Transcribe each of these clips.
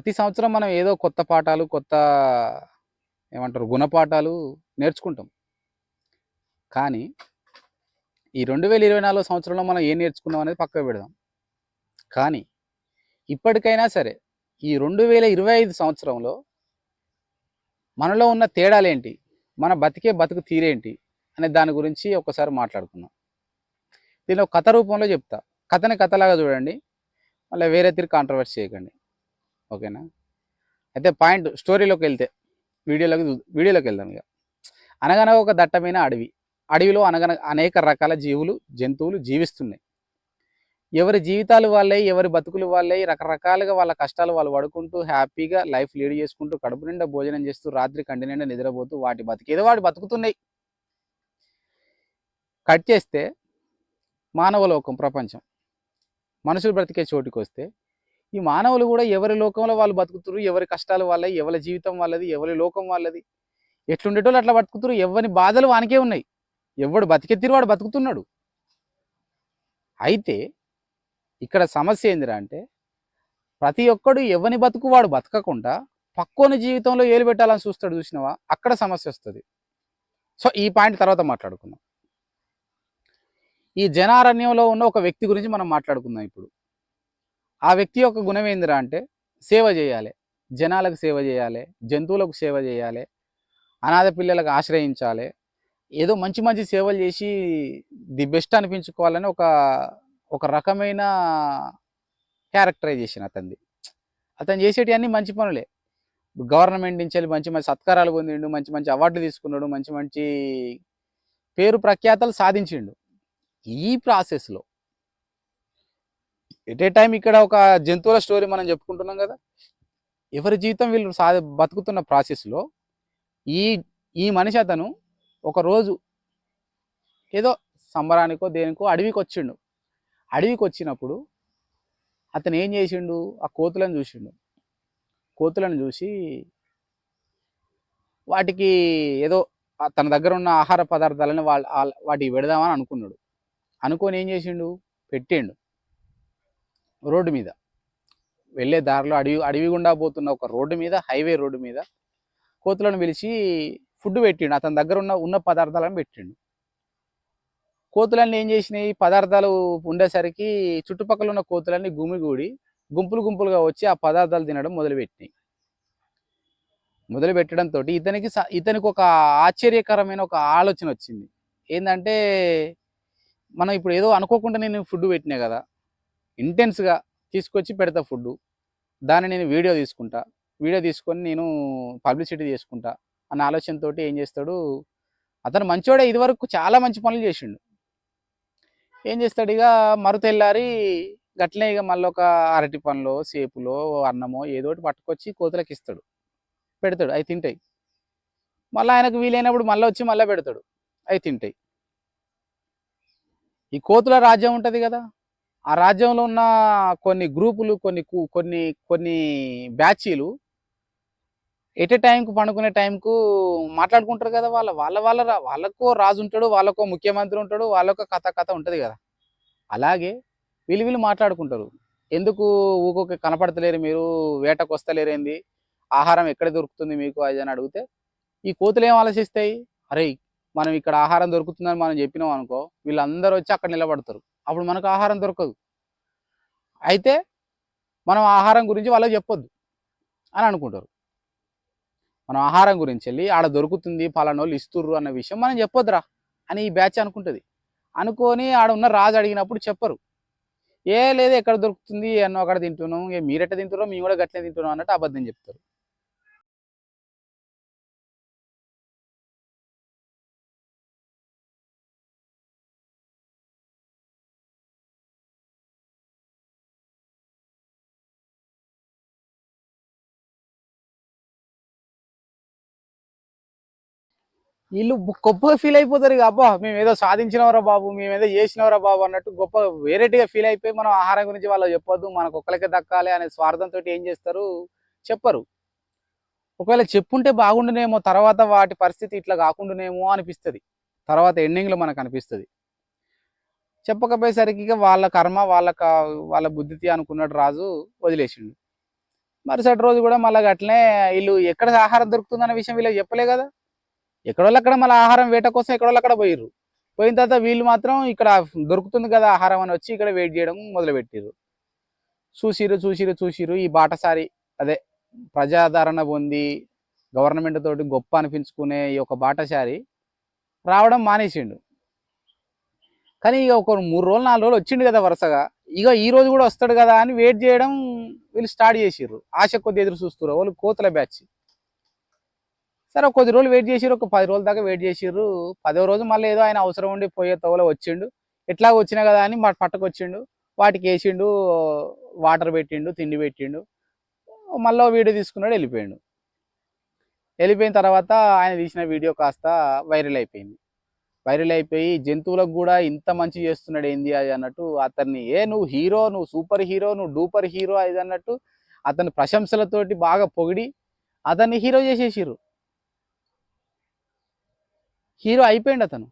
ప్రతి సంవత్సరం మనం ఏదో కొత్త పాఠాలు కొత్త ఏమంటారు గుణపాఠాలు నేర్చుకుంటాం. కానీ ఈ రెండు వేల ఇరవై నాలుగు సంవత్సరంలో మనం ఏం నేర్చుకున్నాం అనేది పక్కకు పెడదాం. కానీ ఇప్పటికైనా సరే ఈ రెండు వేల ఇరవై ఐదు సంవత్సరంలో మనలో ఉన్న తేడాలేంటి మన బతికే బతుకు తీరేంటి అనే దాని గురించి ఒకసారి మాట్లాడుకుందాం. దీనిలో ఒక కథ రూపంలో చెప్తా. కథని కథలాగా చూడండి. మళ్ళీ వేరే తిరిగి కాంట్రవర్సీ చేయకండి. ఓకేనా? అయితే పాయింట్ స్టోరీలోకి వెళ్తే వీడియోలోకి వీడియోలోకి వెళ్దాం ఇక. అనగనగా ఒక దట్టమైన అడవి. అడవిలో అనగన అనేక రకాల జీవులు జంతువులు జీవిస్తున్నాయి. ఎవరి జీవితాలు వాళ్ళే ఎవరి బతుకులు వాళ్ళే రకరకాలుగా వాళ్ళ కష్టాలు వాళ్ళు పడుకుంటూ హ్యాపీగా లైఫ్ లీడ్ చేసుకుంటూ కడుపు నిండా భోజనం చేస్తూ రాత్రి కంటి నిండా నిద్రపోతూ వాటి బతికేదో వాటి బతుకుతున్నాయి. కట్ చేస్తే మానవ లోకం ప్రపంచం. మనుషులు బ్రతికే చోటుకి వస్తే ఈ మానవులు కూడా ఎవరి లోకంలో వాళ్ళు బతుకుతురు ఎవరి కష్టాలు వాళ్ళవి ఎవరి జీవితం వాళ్ళది ఎవరి లోకం వాళ్ళది. ఎట్లుండేటోళ్ళు అట్లా బతుకుతున్నారు ఎవరి బాధలు వానికే ఉన్నాయి. ఎవడు బతికెత్తిరు వాడు బతుకుతున్నాడు. అయితే ఇక్కడ సమస్య ఏందిరా అంటే ప్రతి ఒక్కడు ఎవని బతుకు వాడు బతకకుండా పక్కోని జీవితంలో ఏలు పెట్టాలని చూస్తాడు చూసినావా? అక్కడ సమస్య వస్తుంది. సో ఈ పాయింట్ తర్వాత మాట్లాడుకుందాం. ఈ జనారణ్యంలో ఉన్న ఒక వ్యక్తి గురించి మనం మాట్లాడుకుందాం ఇప్పుడు. ఆ వ్యక్తి యొక్క గుణం ఏందిరా అంటే సేవ చేయాలి. జనాలకు సేవ చేయాలి. జంతువులకు సేవ చేయాలి. అనాథ పిల్లలకు ఆశ్రయించాలి. ఏదో మంచి మంచి సేవలు చేసి ది బెస్ట్ అనిపించుకోవాలని ఒక ఒక రకమైన క్యారెక్టరైజేషన్ అతనిది. అతను చేసేటి అన్ని మంచి పనులే. గవర్నమెంట్ నుంచి మంచి మంచి సత్కారాలు పొందిండు మంచి మంచి అవార్డులు తీసుకున్నాడు మంచి మంచి పేరు ప్రఖ్యాతలు సాధించిండు. ఈ ప్రాసెస్లో ఎట్ ఏ టైం ఇక్కడ ఒక జంతువుల స్టోరీ మనం చెప్పుకుంటున్నాం కదా. ఎవరి జీవితం వీళ్ళు సాధ బతుకుతున్న ప్రాసెస్లో ఈ ఈ మనిషి అతను ఒక రోజు ఏదో సంబరానికో దేనికో అడవికి వచ్చిండు. అడవికి వచ్చినప్పుడు అతను ఏం చేసిండు? ఆ కోతులను చూసిండు. కోతులను చూసి వాటికి ఏదో తన దగ్గర ఉన్న ఆహార పదార్థాలను వాళ్ళ వాళ్ళ- వాటికి పెడదామని అనుకున్నాడు. అనుకొని ఏం చేసిండు? పెట్టిండు. రోడ్డు మీద. వెళ్ళే దారిలో అడవి అడవి గుండా పోతున్న ఒక రోడ్డు మీద హైవే రోడ్డు మీద కోతులను పిలిచి ఫుడ్ పెట్టిండు. అతని దగ్గర ఉన్న ఉన్న పదార్థాలను పెట్టిండు. కోతులన్నీ ఏం చేసినాయి? పదార్థాలు ఉండేసరికి చుట్టుపక్కల ఉన్న కోతులన్నీ గుమిగూడి గుంపులు గుంపులుగా వచ్చి ఆ పదార్థాలు తినడం మొదలుపెట్టినాయి. మొదలు పెట్టడంతో ఇతనికి స- ఇతనికి ఒక ఆశ్చర్యకరమైన ఒక ఆలోచన వచ్చింది. ఏంటంటే మనం ఇప్పుడు ఏదో అనుకోకుండా నేను ఫుడ్ పెట్టినా కదా ఇంటెన్స్గా తీసుకొచ్చి పెడతా ఫుడ్ దాన్ని నేను వీడియో తీసుకుంటా. వీడియో తీసుకొని నేను పబ్లిసిటీ చేసుకుంటా. అన్న ఆలోచనతో ఏం చేస్తాడు అతను మంచోడే ఇదివరకు చాలా మంచి పనులు చేసిండు. ఏం చేస్తాడు ఇక మరుతెల్లారి గట్లనే ఇక మళ్ళీ ఒక అరటి పండ్లో సేపులో అన్నమో ఏదో ఒకటి పట్టుకొచ్చి కోతులకు ఇస్తాడు. పెడతాడు అవి తింటాయి. మళ్ళీ ఆయనకు వీలైనప్పుడు మళ్ళీ వచ్చి మళ్ళీ పెడతాడు అవి తింటాయి. ఈ కోతుల రాజ్యం ఉంటుంది కదా ఆ రాజ్యంలో ఉన్న కొన్ని గ్రూపులు కొన్ని కొన్ని కొన్ని బ్యాచీలు ఎట్ ఏ టైంకు పండుకునే టైంకు మాట్లాడుకుంటారు కదా వాళ్ళ వాళ్ళ వాళ్ళ వాళ్ళకో రాజు ఉంటాడు వాళ్ళకో ముఖ్యమంత్రి ఉంటాడు వాళ్ళకో కథ కథ ఉంటుంది కదా. అలాగే వీళ్ళు వీళ్ళు మాట్లాడుకుంటారు. ఎందుకు ఊకొక కనపడతలేరు మీరు? వేటకు వస్తలేరేంది ఆహారం ఎక్కడ దొరుకుతుంది మీకు? అది అని అడిగితే ఈ కోతులు ఏం ఆలోచిస్తాయి? అరే మనం ఇక్కడ ఆహారం దొరుకుతుందని మనం చెప్పినాం అనుకో వీళ్ళందరూ వచ్చి అక్కడ నిలబడతారు. అప్పుడు మనకు ఆహారం దొరకదు. అయితే మనం ఆహారం గురించి వాళ్ళకి చెప్పొద్దు అని అనుకుంటారు. మనం ఆహారం గురించి వెళ్ళి ఆడ దొరుకుతుంది పలానోళ్ళు వాళ్ళు ఇస్తుర్రు అన్న విషయం మనం చెప్పొద్దురా అని ఈ బ్యాచ్ అనుకుంటుంది. అనుకొని ఆడ ఉన్న రాజు అడిగినప్పుడు చెప్పరు. ఏ లేదు ఎక్కడ దొరుకుతుంది ఎన్నో అక్కడ తింటున్నాం ఏ మీరెట్ట తింటున్నాం మేము కూడా గట్లనే తింటున్నాం అన్నట్టు అబద్ధం చెప్తారు. వీళ్ళు గొప్పగా ఫీల్ అయిపోతారు ఇక. అబ్బా మేము ఏదో సాధించినవరా బాబు మేము ఏదో చేసినవరా బాబు అన్నట్టు గొప్ప వేరేటిగా ఫీల్ అయిపోయి మనం ఆహారం గురించి వాళ్ళు చెప్పొద్దు మనకు ఒక్కరికే దక్కాలి అనే స్వార్థంతో ఏం చేస్తారు? చెప్పరు. ఒకవేళ చెప్పుంటే బాగుండునేమో తర్వాత వాటి పరిస్థితి ఇట్లా కాకుండానేమో అనిపిస్తుంది. తర్వాత ఎండింగ్లో మనకు అనిపిస్తుంది. చెప్పకపోయేసరికి ఇక వాళ్ళ కర్మ వాళ్ళ వాళ్ళ బుద్ధితి అనుకున్నాడు రాజు వదిలేసిండు. మరుసటి రోజు కూడా మళ్ళీ అట్లనే వీళ్ళు ఎక్కడ ఆహారం దొరుకుతుందన్న విషయం వీళ్ళకి చెప్పలే కదా. ఎక్కడోళ్ళక్కడ మళ్ళీ ఆహారం వేట కోసం ఎక్కడోళ్ళక్కడ పోయిర్రు. పోయిన తర్వాత వీళ్ళు మాత్రం ఇక్కడ దొరుకుతుంది కదా ఆహారం అని వచ్చి ఇక్కడ వెయిట్ చేయడం మొదలుపెట్టిర్రు. చూసిరు చూసిరు చూసిరు ఈ బాటసారి అదే ప్రజాదరణ పొంది గవర్నమెంట్ తోటి గొప్ప అనిపించుకునే ఈ యొక్క బాటసారి రావడం మానేసిండు. కానీ ఇక ఒక మూడు రోజులు నాలుగు రోజులు వచ్చిండు కదా వరుసగా. ఇక ఈ రోజు కూడా వస్తాడు కదా అని వెయిట్ చేయడం వీళ్ళు స్టార్ట్ చేసిర్రు. ఆశ కొద్ది ఎదురు చూస్తున్నారు వాళ్ళు కోతల బ్యాచ్. సరే ఒక కొద్ది రోజులు వెయిట్ చేసిర్రు ఒక పది రోజుల దాకా వెయిట్ చేసిర్రు. పదో రోజు మళ్ళీ ఏదో ఆయన అవసరం ఉండి పోయే తోవలో వచ్చిండు. ఎట్లా వచ్చినా కదా అని మా పట్టుకొచ్చిండు వాటికి వేసిండు వాటర్ పెట్టిండు తిండి పెట్టిండు. మళ్ళీ వీడియో తీసుకున్నాడు వెళ్ళిపోయిండు. వెళ్ళిపోయిన తర్వాత ఆయన తీసిన వీడియో కాస్త వైరల్ అయిపోయింది. వైరల్ అయిపోయి జంతువులకు కూడా ఇంత మంచి చేస్తున్నాడు ఏంది అది అన్నట్టు అతన్ని ఏ నువ్వు హీరో నువ్వు సూపర్ హీరో నువ్వు డూపర్ హీరో అది అన్నట్టు అతని ప్రశంసలతోటి బాగా పొగిడి అతన్ని హీరో చేసేసిర్రు. హీరో అయిపోయింది అతను.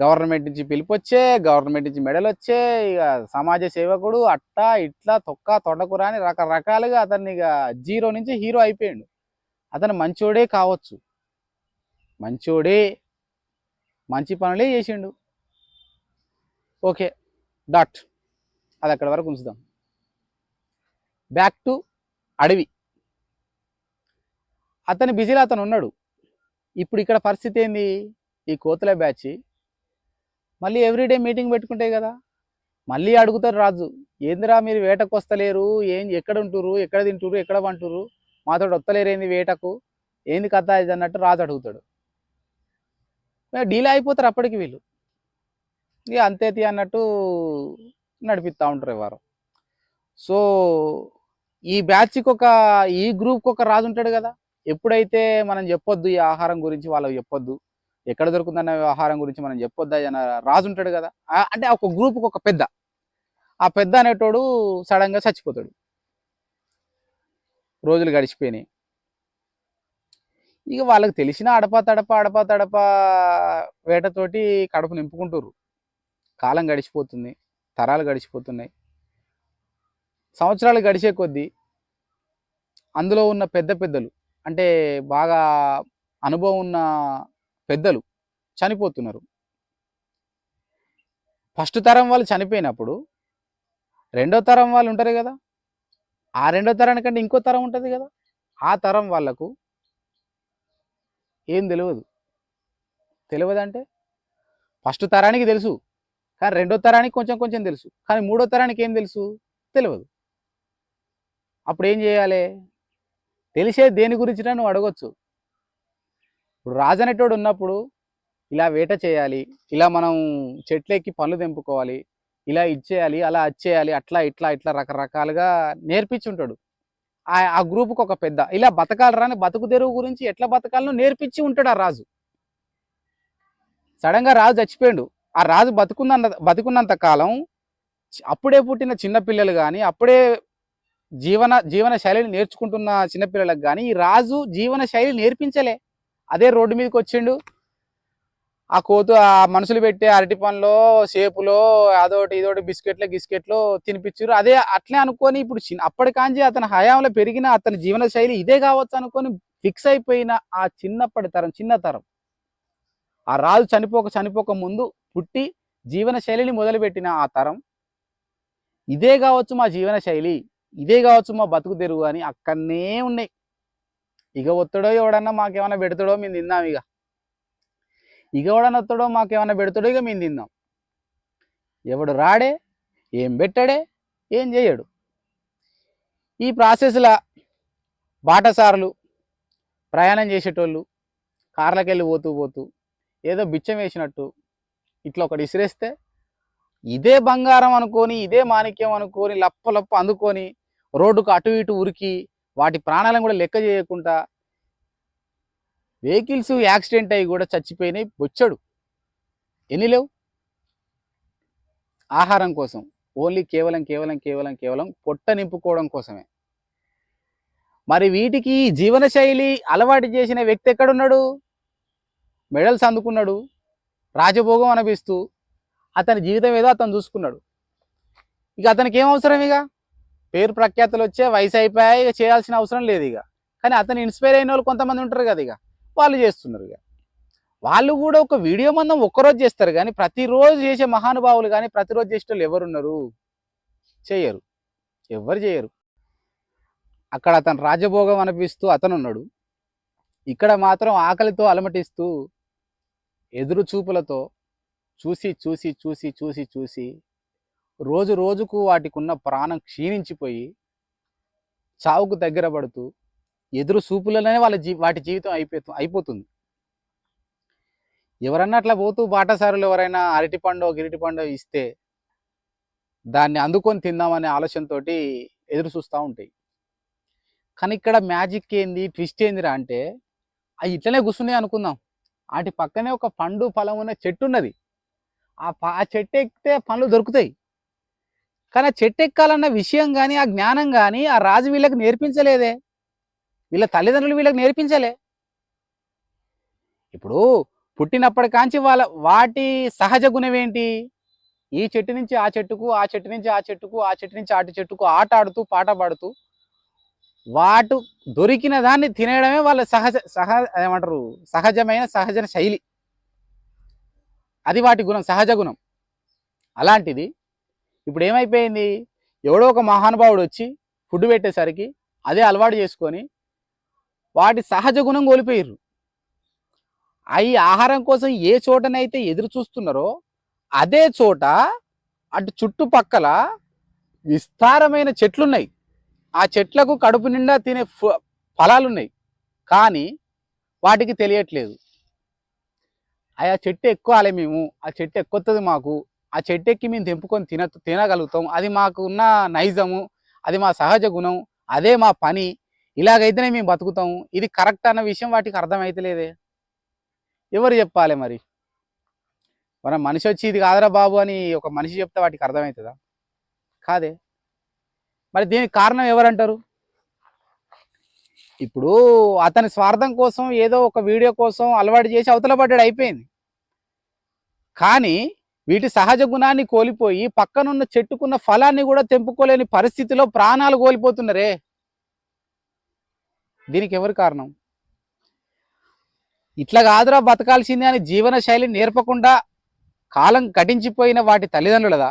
గవర్నమెంట్ నుంచి పిలిపొచ్చే గవర్నమెంట్ నుంచి మెడల్ వచ్చే ఇక సమాజ సేవకుడు అట్టా ఇట్లా తొక్క తొడకురా అని రకరకాలుగా అతన్ని ఇక జీరో నుంచి హీరో అయిపోయాడు. అతను మంచోడే కావచ్చు. మంచోడే మంచి పనులే చేసిండు. Okay dot. అది అక్కడ వరకు ఉంచుదాం. బ్యాక్ టు అడవి. అతని బిజీలో అతను ఉన్నాడు. ఇప్పుడు ఇక్కడ పరిస్థితి ఏంది? ఈ కోతుల బ్యాచ్ మళ్ళీ ఎవ్రీడే మీటింగ్ పెట్టుకుంటాయి కదా? మళ్ళీ అడుగుతారు రాజు ఏందిరా మీరు వేటకు వస్తలేరు? ఏం ఎక్కడ ఉంటురు ఎక్కడ తింటురు ఎక్కడ పంటురు మాతో వస్తలేరు ఏంది వేటకు? ఏంది కథ ఇది? అన్నట్టు రాజు అడుగుతాడు. డీల్ అయిపోతారు అప్పటికి వీళ్ళు. ఇక అంతేతి అన్నట్టు నడిపిస్తూ ఉంటారు వారు సో ఈ బ్యాచ్కి ఒక ఈ గ్రూప్కి ఒక రాజు ఉంటాడు కదా? ఎప్పుడైతే మనం చెప్పొద్దు ఈ ఆహారం గురించి వాళ్ళకి చెప్పొద్దు ఎక్కడ దొరుకుతుందన్న ఆహారం గురించి మనం చెప్పొద్దా అని రాజు ఉంటాడు కదా అంటే ఒక గ్రూప్కి ఒక పెద్ద. ఆ పెద్ద అనేటోడు సడన్గా చచ్చిపోతాడు. రోజులు గడిచిపోయినాయి. ఇక వాళ్ళకి తెలిసిన అడప తడప అడప తడప వేటతోటి కడుపు నింపుకుంటారు కాలం గడిచిపోతుంది తరాలు గడిచిపోతున్నాయి. సంవత్సరాలు గడిచే కొద్దీ అందులో ఉన్న పెద్ద పెద్దలు అంటే బాగా అనుభవం ఉన్న పెద్దలు చనిపోతున్నారు. ఫస్ట్ తరం వాళ్ళు చనిపోయినప్పుడు రెండో తరం వాళ్ళు ఉంటారు కదా? ఆ రెండో తరానికంటే ఇంకో తరం ఉంటుంది కదా? ఆ తరం వాళ్ళకు ఏం తెలియదు తెలియదు అంటే ఫస్ట్ తరానికి తెలుసు కానీ రెండో తరానికి కొంచెం కొంచెం తెలుసు కానీ మూడో తరానికి ఏం తెలుసు? తెలియదు అప్పుడు ఏం చేయాలి? తెలిసే దేని గురించి నువ్వు అడగొచ్చు. ఇప్పుడు రాజు అనేటోడు ఉన్నప్పుడు ఇలా వేట చేయాలి ఇలా మనం చెట్లెక్కి పనులు తెంపుకోవాలి ఇలా ఇచ్చేయాలి అలా అచ్చేయాలి అట్లా ఇట్లా ఇట్లా రకరకాలుగా నేర్పించుంటాడు. ఆ ఆ గ్రూప్కి ఒక పెద్ద ఇలా బతకాలి రాని బతుకు తెరువు గురించి ఎట్లా బతకాలనో నేర్పించి ఉంటాడు ఆ రాజు. సడన్గా రాజు చచ్చిపోయాడు. ఆ రాజు బతుకున్నంత బతుకున్నంత కాలం అప్పుడే పుట్టిన చిన్నపిల్లలు కానీ అప్పుడే జీవన జీవన శైలిని నేర్చుకుంటున్న చిన్నపిల్లలకు కానీ ఈ రాజు జీవన శైలి నేర్పించలే. అదే రోడ్డు మీదకి వచ్చిండు. ఆ కోతు ఆ మనుషులు పెట్టే అరటి పనులో షేపులో అదోటి ఇదోటి బిస్కెట్లు గిస్కెట్లు తినిపించారు. అదే అట్లే అనుకొని ఇప్పుడు చిన్న అప్పటి అతని హయాంలో పెరిగిన అతని జీవన శైలి ఇదే కావచ్చు అనుకొని ఫిక్స్ అయిపోయిన ఆ చిన్నప్పటి తరం చిన్న తరం. ఆ రాజు చనిపోక చనిపోక ముందు పుట్టి జీవన శైలిని మొదలుపెట్టిన ఆ తరం. ఇదే కావచ్చు మా జీవన శైలి. ఇదే కావచ్చు మా బతుకు తెరువు అని అక్కడనే ఉన్నాయి. ఇక ఒత్తడో ఎవడన్నా మాకేమైనా పెడతాడో మేము తిందాం ఇక. ఇక ఎవడన్నా వస్తాడో మాకేమైనా పెడతాడో ఇక మేము తిందాం. ఎవడు రాడే ఏం పెట్టాడే ఏం చేయడు. ఈ ప్రాసెస్లో బాటసారులు ప్రయాణం చేసేటోళ్ళు కార్లకి వెళ్ళి పోతూ పోతూ ఏదో బిచ్చం వేసినట్టు ఇట్లా ఒకటి ఇసిరేస్తే ఇదే బంగారం అనుకొని ఇదే మాణిక్యం అనుకొని లప్ప లప్ప అందుకొని రోడ్డుకు అటు ఇటు ఉరికి వాటి ప్రాణాలను కూడా లెక్క చేయకుండా వెహికల్స్ యాక్సిడెంట్ అయ్యి కూడా చచ్చిపోయినాయి. బొచ్చడు. ఎన్ని లేవు? ఆహారం కోసం. ఓన్లీ కేవలం కేవలం కేవలం కేవలం పొట్ట నింపుకోవడం కోసమే. మరి వీటికి జీవన శైలి అలవాటు చేసిన వ్యక్తి ఎక్కడున్నాడు? మెడల్స్ అందుకున్నాడు. రాజభోగం అనిపిస్తూ అతని జీవితం ఏదో అతను చూసుకున్నాడు. ఇక అతనికి ఏం అవసరం ఇక? పేరు ప్రఖ్యాతులు వచ్చే వయసు అయిపోయాయి ఇక చేయాల్సిన అవసరం లేదు ఇక. కానీ అతను ఇన్స్పైర్ అయిన వాళ్ళు కొంతమంది ఉంటారు కదా ఇక. వాళ్ళు చేస్తున్నారు ఇక. వాళ్ళు కూడా ఒక వీడియో మందం ఒక్కరోజు చేస్తారు కానీ ప్రతిరోజు చేసే మహానుభావులు కానీ ప్రతిరోజు చేసే వాళ్ళు ఎవరున్నారు? చేయరు. ఎవరు చేయరు. అక్కడ అతను రాజభోగం అనిపిస్తూ అతను ఉన్నాడు ఇక్కడ మాత్రం ఆకలితో అలమటిస్తూ ఎదురు చూపులతో చూసి చూసి చూసి చూసి చూసి రోజు రోజుకు వాటికి ఉన్న ప్రాణం క్షీణించిపోయి చావుకు దగ్గర పడుతూ ఎదురు చూపులలోనే వాళ్ళ జీ వాటి జీవితం అయిపోతు అయిపోతుంది. ఎవరన్నా అట్లా పోతూ బాటసారులు ఎవరైనా అరటి పండు గిరిటి పండు ఇస్తే దాన్ని అందుకొని తిందామనే ఆలోచనతోటి ఎదురు చూస్తూ ఉంటాయి. కానీ ఇక్కడ మ్యాజిక్ ఏంది ట్విస్ట్ ఏందిరా అంటే అవి ఇట్లనే కూర్చున్నాయి అనుకుందాం. వాటి పక్కనే ఒక పండు ఫలం ఉన్న చెట్టు ఉన్నది. ఆ ప- ఆ చెట్టు ఎక్కితే పండ్లు దొరుకుతాయి. కానీ ఆ చెట్టు ఎక్కాలన్న విషయం కానీ ఆ జ్ఞానం కానీ ఆ రాజు వీళ్ళకి నేర్పించలేదే. వీళ్ళ తల్లిదండ్రులు వీళ్ళకి నేర్పించలే. ఇప్పుడు పుట్టినప్పటి కాంచి వాళ్ళ వాటి సహజ గుణం ఏంటి? ఈ చెట్టు నుంచి ఆ చెట్టుకు ఆ చెట్టు నుంచి ఆ చెట్టుకు ఆ చెట్టు నుంచి ఆటి చెట్టుకు ఆట ఆడుతూ పాట పాడుతూ వాటు దొరికిన దాన్ని తినేయడమే వాళ్ళ సహజ సహజ ఏమంటారు? సహజమైన సహజ శైలి. అది వాటి గుణం సహజ గుణం. అలాంటిది ఇప్పుడు ఏమైపోయింది ఎవడో ఒక మహానుభావుడు వచ్చి ఫుడ్ పెట్టేసరికి అదే అలవాటు చేసుకొని వాటి సహజ గుణం కోల్పోయారు అవి ఆహారం కోసం ఏ చోటనైతే ఎదురు చూస్తున్నారో అదే చోట అటు చుట్టుపక్కల విస్తారమైన చెట్లున్నాయి. ఆ చెట్లకు కడుపు నిండా తినే ఫ- ఫలాలున్నాయి. కానీ వాటికి తెలియట్లేదు. ఆ చెట్టు ఎక్కువాలి మేము. ఆ చెట్టు ఎక్కుతుంది మాకు. ఆ చెట్టు ఎక్కి మేము తెంపుకొని తిన తినగలుగుతాం. అది మాకు ఉన్న నైజము అది మా సహజ గుణం అదే మా పని. ఇలాగైతేనే మేము బతుకుతాము. ఇది కరెక్ట్ అన్న విషయం వాటికి అర్థమైతలేదే ఎవరు చెప్పాలి మరి? మన మనిషి వచ్చి ఇది కాదురా బాబు అని ఒక మనిషి చెప్తే వాటికి అర్థమవుతుందా కాదే. మరి దీనికి కారణం ఎవరంటారు? ఇప్పుడు అతని స్వార్థం కోసం ఏదో ఒక వీడియో కోసం అలవాటు చేసి అవతల పడ్డాడు అయిపోయింది. కానీ వీటి సహజ గుణాన్ని కోల్పోయి పక్కనున్న చెట్టుకున్న ఫలాన్ని కూడా తెంపుకోలేని పరిస్థితిలో ప్రాణాలు కోల్పోతున్నారే? దీనికి ఎవరు కారణం? ఇట్లా కాదురా బతకాల్సిందే అని జీవన శైలి నేర్పకుండా కాలం కటించిపోయిన వాటి తల్లిదండ్రులదా?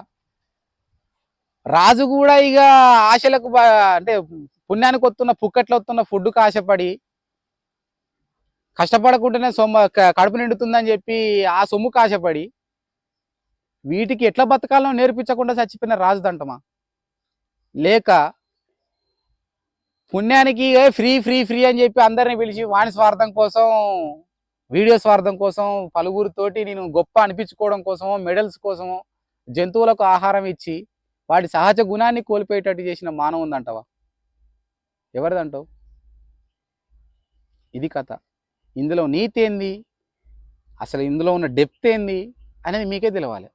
రాజు కూడా ఇక ఆశలకు అంటే పుణ్యానికి వస్తున్న పుక్కట్లో వస్తున్న ఫుడ్కు ఆశపడి కష్టపడకుండానే సొమ్మ కడుపు నిండుతుందని చెప్పి ఆ సొమ్ముకు ఆశపడి వీటికి ఎట్లా బతకాలో నేర్పించకుండా చచ్చిపోయిన రాజుదంటమా లేక పుణ్యానికి ఫ్రీ ఫ్రీ ఫ్రీ అని చెప్పి అందరిని పిలిచి వాణి స్వార్థం కోసం వీడియో స్వార్థం కోసం పలువురితోటి నేను గొప్ప అనిపించుకోవడం కోసమో మెడల్స్ కోసమో జంతువులకు ఆహారం ఇచ్చి వాటి సహజ గుణాన్ని కోల్పోయేటట్టు చేసిన మానవం ఉందంటవా? ఎవరిదంటావు? ఇది కథ. ఇందులో నీతి ఏంది? అసలు ఇందులో ఉన్న డెప్త్ ఏంది? అనేది మీకే తెలవాలి.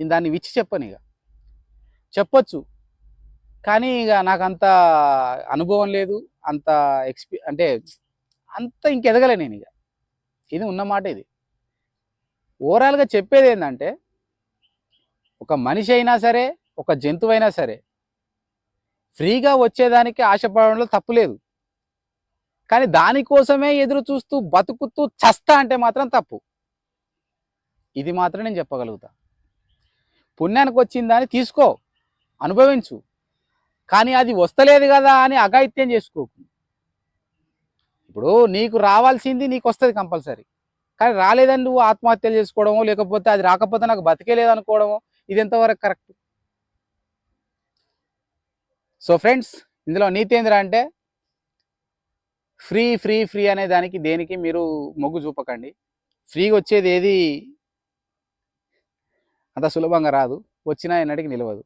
నేను దాన్ని విచ్చి చెప్పను ఇక. చెప్పొచ్చు. కానీ ఇక నాకు అంత అనుభవం లేదు. అంత ఎక్స్పీ అంటే అంత ఇంకెదగలే నేను ఇక. ఇది ఉన్న మాట ఇది. ఓవరాల్గా చెప్పేది ఏంటంటే ఒక మనిషి అయినా సరే ఒక జంతువు అయినా సరే ఫ్రీగా వచ్చేదానికి ఆశపడంలో తప్పు లేదు. కానీ దానికోసమే ఎదురు చూస్తూ బతుకుతూ చస్తా అంటే మాత్రం తప్పు. ఇది మాత్రం నేను చెప్పగలుగుతా. పుణ్యానికి వచ్చిందని తీసుకో అనుభవించు. కానీ అది వస్తలేదు కదా అని అఘాయిత్యం చేసుకోకు. ఇప్పుడు నీకు రావాల్సింది నీకు వస్తుంది కంపల్సరీ. కానీ రాలేదని నువ్వు ఆత్మహత్యలు చేసుకోవడమో లేకపోతే అది రాకపోతే నాకు బతికే లేదనుకోవడమో ఇది ఎంతవరకు కరెక్ట్? సో ఫ్రెండ్స్ ఇందులో నీతేంద్ర అంటే ఫ్రీ ఫ్రీ ఫ్రీ అనే దానికి దేనికి మీరు మొగ్గు చూపకండి. ఫ్రీగా వచ్చేది ఏది అంత సులభంగా రాదు. వచ్చినా ఎన్నటికి నిలవదు.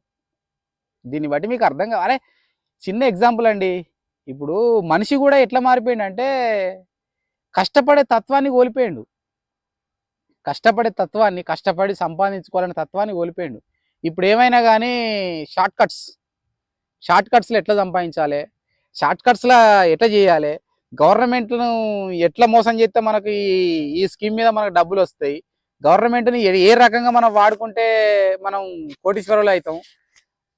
దీన్ని బట్టి మీకు అర్థం కావాలి. చిన్న ఎగ్జాంపుల్ అండి. ఇప్పుడు మనిషి కూడా ఎట్లా మారిపోయిండు అంటే కష్టపడే తత్వాన్ని కోల్పోయిండు. కష్టపడే తత్వాన్ని కష్టపడి సంపాదించుకోవాలనే తత్వాన్ని కోల్పోయిండు. ఇప్పుడు ఏమైనా కానీ షార్ట్ కట్స్ షార్ట్ కట్స్లో ఎట్లా సంపాదించాలి? షార్ట్ కట్స్లో ఎట్లా చేయాలి? గవర్నమెంట్ను ఎట్లా మోసం చేస్తే మనకి ఈ స్కీమ్ మీద మనకు డబ్బులు వస్తాయి? గవర్నమెంట్ని ఏ- రకంగా మనం వాడుకుంటే మనం కోటీశ్వరులు అవుతాం?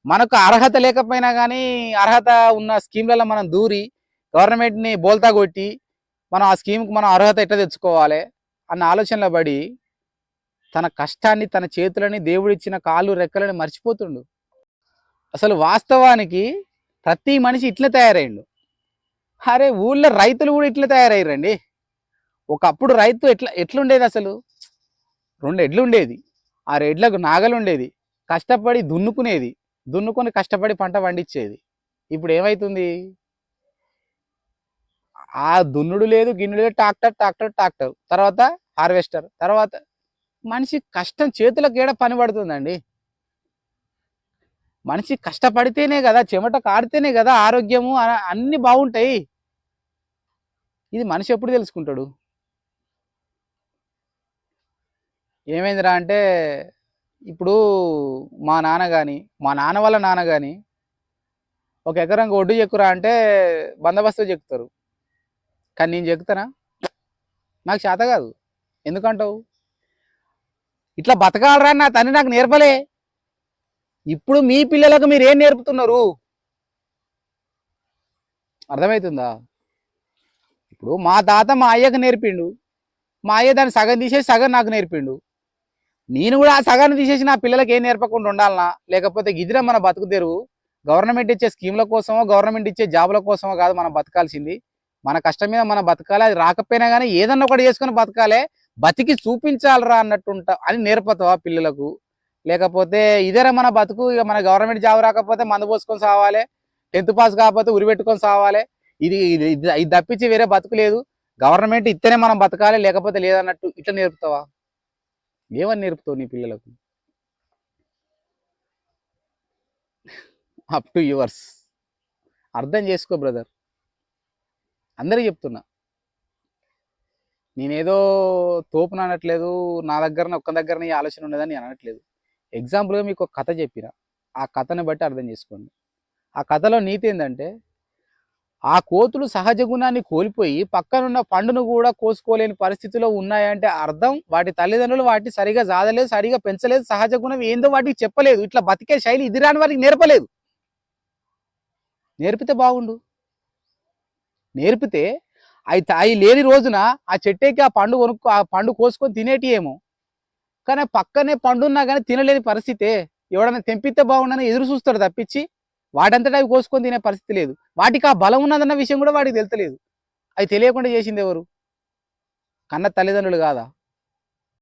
మనకు అర్హత లేకపోయినా కానీ అర్హత ఉన్న స్కీమ్లలో మనం దూరి గవర్నమెంట్ని బోల్తా కొట్టి మనం ఆ స్కీమ్కి మనం అర్హత ఎట్లా తెచ్చుకోవాలి అన్న ఆలోచనలో పడి తన కష్టాన్ని తన చేతులని దేవుడిచ్చిన కాళ్ళు రెక్కలని మర్చిపోతుండు. అసలు వాస్తవానికి ప్రతి మనిషి ఇట్లా తయారైండు అరే ఊళ్ళో రైతులు కూడా ఇట్లా తయారయ్యారండి ఒకప్పుడు రైతు ఎట్లా ఎట్లుండేది అసలు? రెండు ఎడ్లు ఉండేది. ఆ ఎడ్లకు నాగలు ఉండేది. కష్టపడి దున్నుకునేది. దున్నుకొని కష్టపడి పంట పండించేది. ఇప్పుడు ఏమవుతుంది ఆ దున్నుడు లేదు గిన్నుడు లేదు ట్రాక్టర్ ట్రాక్టర్ ట్రాక్టర్. తర్వాత హార్వెస్టర్. తర్వాత మనిషి కష్టం చేతులకు ఏడ పని పడుతుందండి? మనిషి కష్టపడితేనే కదా చెమట కాడితేనే కదా ఆరోగ్యము అ- అన్ని బాగుంటాయి. ఇది మనిషి ఎప్పుడు తెలుసుకుంటాడు? ఏమైందిరా అంటే ఇప్పుడు మా నాన్న కానీ మా నాన్న వాళ్ళ నాన్న కానీ ఒక ఎకరం ఒడ్డు చెక్కురా అంటే బందోబస్తు చెక్కుతారు. కానీ నేను చెక్కుతానా? నాకు చేత కాదు. ఎందుకంటావు? ఇట్లా బతకాలరా నా తండ్రి నాకు నేర్పలే. ఇప్పుడు మీ పిల్లలకు మీరు ఏం నేర్పుతున్నారు? అర్థమవుతుందా ఇప్పుడు మా తాత మా అయ్యకు నేర్పిండు. మా అయ్య దాన్ని సగం తీసేసి సగం నాకు నేర్పిండు. నేను కూడా ఆ సగాన్ని తీసేసి నా పిల్లలకి ఏం నేర్పకుండా ఉండాలనా? లేకపోతే గిదిరా మన బతుకు తెరువు. గవర్నమెంట్ ఇచ్చే స్కీమ్ల కోసమో గవర్నమెంట్ ఇచ్చే జాబుల కోసమో కాదు మనం బతకాల్సింది. మన కష్టం మీద మనం బతకాలి. అది రాకపోయినా కానీ ఏదన్నా ఒకటి చేసుకుని బతకాలే. బతికి చూపించాలరా అన్నట్టుంట అని నేర్పుతావా పిల్లలకు? లేకపోతే ఇదేరా మన బతుకు ఇక మన గవర్నమెంట్ జాబ్ రాకపోతే మందు పోసుకొని సావాలి. టెన్త్ పాస్ కాకపోతే ఉరి పెట్టుకొని సావాలి. ఇది ఇది ఇది- ఇది తప్పించి వేరే బతుకు లేదు. గవర్నమెంట్ ఇస్తేనే మనం బతకాలి లేకపోతే లేదన్నట్టు ఇట్లా నేర్పుతావా? ఏమని నేర్పుతావు నీ పిల్లలకు? అప్ టు యువర్స్ అర్థం చేసుకో బ్రదర్ అందరూ చెప్తున్నా. నేనేదో తోపున అనట్లేదు నా దగ్గర ఒక్క దగ్గర ఈ ఆలోచన ఉండదని నేను అనట్లేదు. ఎగ్జాంపుల్గా మీకు ఒక కథ చెప్పిన ఆ కథని బట్టి అర్థం చేసుకోండి. ఆ కథలో నీతి ఏంటంటే ఆ కోతులు సహజ గుణాన్ని కోల్పోయి పక్కనున్న పండును కూడా కోసుకోలేని పరిస్థితిలో ఉన్నాయంటే అర్థం వాటి తల్లిదండ్రులు వాటిని సరిగా జాదలేదు సరిగా పెంచలేదు సహజ గుణం ఏందో వాటికి చెప్పలేదు. ఇట్లా బతికే శైలి ఇది రాని వారికి నేర్పలేదు. నేర్పితే బాగుండు. నేర్పితే అవి అవి లేని రోజున ఆ చెట్టేకి ఆ పండు కొనుక్కో ఆ పండు కోసుకొని తినేటి ఏమో. కానీ పక్కనే పండున్నా కానీ తినలేని పరిస్థితే ఎవడన్నా తెంపితే బాగుండని ఎదురు చూస్తాడు తప్పించి వాటంతటా అవి కోసుకొని తినే పరిస్థితి లేదు. వాటికి ఆ బలం ఉన్నదన్న విషయం కూడా వాడికి తెలుతలేదు అది తెలియకుండా చేసింది ఎవరు? కన్న తల్లిదండ్రులు కాదా?